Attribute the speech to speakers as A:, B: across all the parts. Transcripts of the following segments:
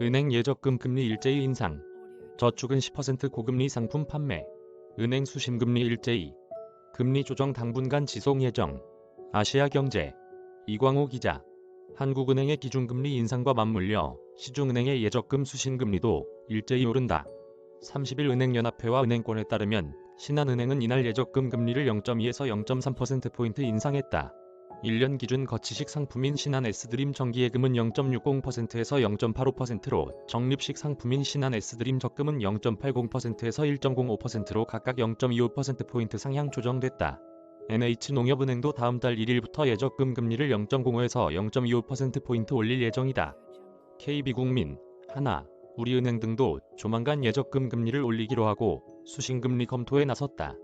A: 은행 예적금 금리 일제히 인상. 저축은 10% 고금리 상품 판매. 은행 수신금리 일제히. 금리 조정 당분간 지속 예정. 아시아경제. 이광호 기자. 한국은행의 기준금리 인상과 맞물려 시중은행의 예적금 수신금리도 일제히 오른다. 30일 은행연합회와 은행권에 따르면 신한은행은 이날 예적금 금리를 0.2에서 0.3%포인트 인상했다. 1년 기준 거치식 상품인 신한 S드림 정기예금은 0.60%에서 0.85%로 적립식 상품인 신한 S드림 적금은 0.80%에서 1.05%로 각각 0.25%포인트 상향 조정됐다. NH농협은행도 다음 달 1일부터 예적금 금리를 0.05에서 0.25%포인트 올릴 예정이다. KB국민, 하나, 우리은행 등도 조만간 예적금 금리를 올리기로 하고 수신금리 검토에 나섰다.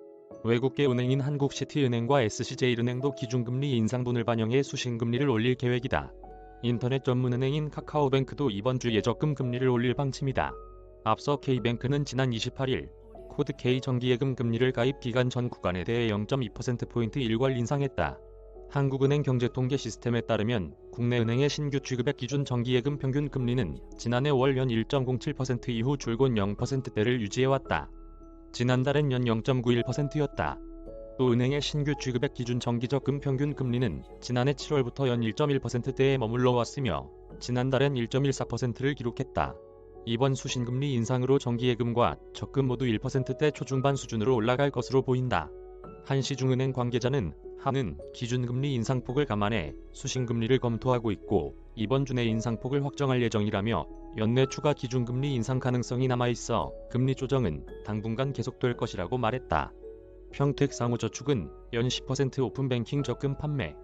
A: 외국계 은행인 한국시티은행과 SC제일은행도 기준금리 인상분을 반영해 수신금리를 올릴 계획이다. 인터넷 전문은행인 카카오뱅크도 이번 주 예적금 금리를 올릴 방침이다. 앞서 K뱅크는 지난 28일 코드 K 정기예금 금리를 가입 기간 전 구간에 대해 0.2%포인트 일괄 인상했다. 한국은행 경제통계 시스템에 따르면 국내 은행의 신규 취급액 기준 정기예금 평균 금리는 지난해 월 연 1.07% 이후 줄곧 0%대를 유지해왔다. 지난달엔 연 0.91%였다. 또 은행의 신규 취급액 기준 정기적금 평균 금리는 지난해 7월부터 연 1.1%대에 머물러 왔으며 지난달엔 1.14%를 기록했다. 이번 수신금리 인상으로 정기예금과 적금 모두 1%대 초중반 수준으로 올라갈 것으로 보인다. 한시중은행 관계자는 한은 기준금리 인상폭을 감안해 수신금리를 검토하고 있고 이번 주 내 인상폭을 확정할 예정이라며 연내 추가 기준금리 인상 가능성이 남아있어 금리 조정은 당분간 계속될 것이라고 말했다. 평택 상호저축은 연 10% 오픈뱅킹 적금 판매.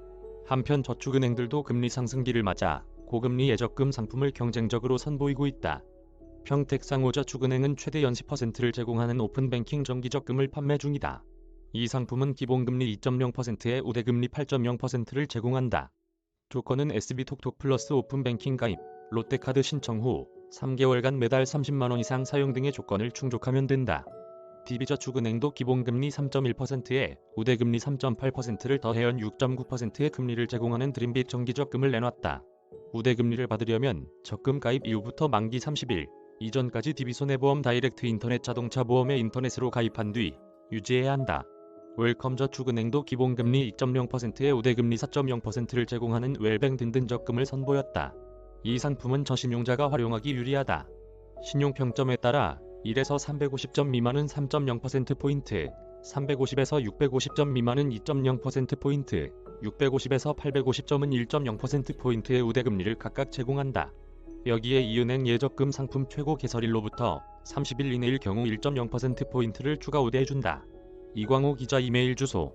A: 한편 저축은행들도 금리 상승기를 맞아 고금리 예적금 상품을 경쟁적으로 선보이고 있다. 평택 상호저축은행은 최대 연 10%를 제공하는 오픈뱅킹 정기적금을 판매 중이다. 이 상품은 기본금리 2.0%에 우대금리 8.0%를 제공한다. 조건은 SB톡톡 플러스 오픈뱅킹 가입, 롯데카드 신청 후 3개월간 매달 30만원 이상 사용 등의 조건을 충족하면 된다. DB저축은행도 기본금리 3.1%에 우대금리 3.8%를 더해 연 6.9%의 금리를 제공하는 드림빛 정기적금을 내놨다. 우대금리를 받으려면 적금 가입 이후부터 만기 30일 이전까지 DB손해보험 다이렉트 인터넷 자동차 보험에 인터넷으로 가입한 뒤 유지해야 한다. 웰컴저축은행도 기본금리 2.0%에 우대금리 4.0%를 제공하는 웰뱅 든든 적금을 선보였다. 이 상품은 저신용자가 활용하기 유리하다. 신용평점에 따라 1에서 350점 미만은 3.0%포인트, 350에서 650점 미만은 2.0%포인트, 650에서 850점은 1.0%포인트의 우대금리를 각각 제공한다. 여기에 이은행 예적금 상품 최고 개설일로부터 30일 이내일 경우 1.0%포인트를 추가 우대해준다. 이광호 기자 이메일 주소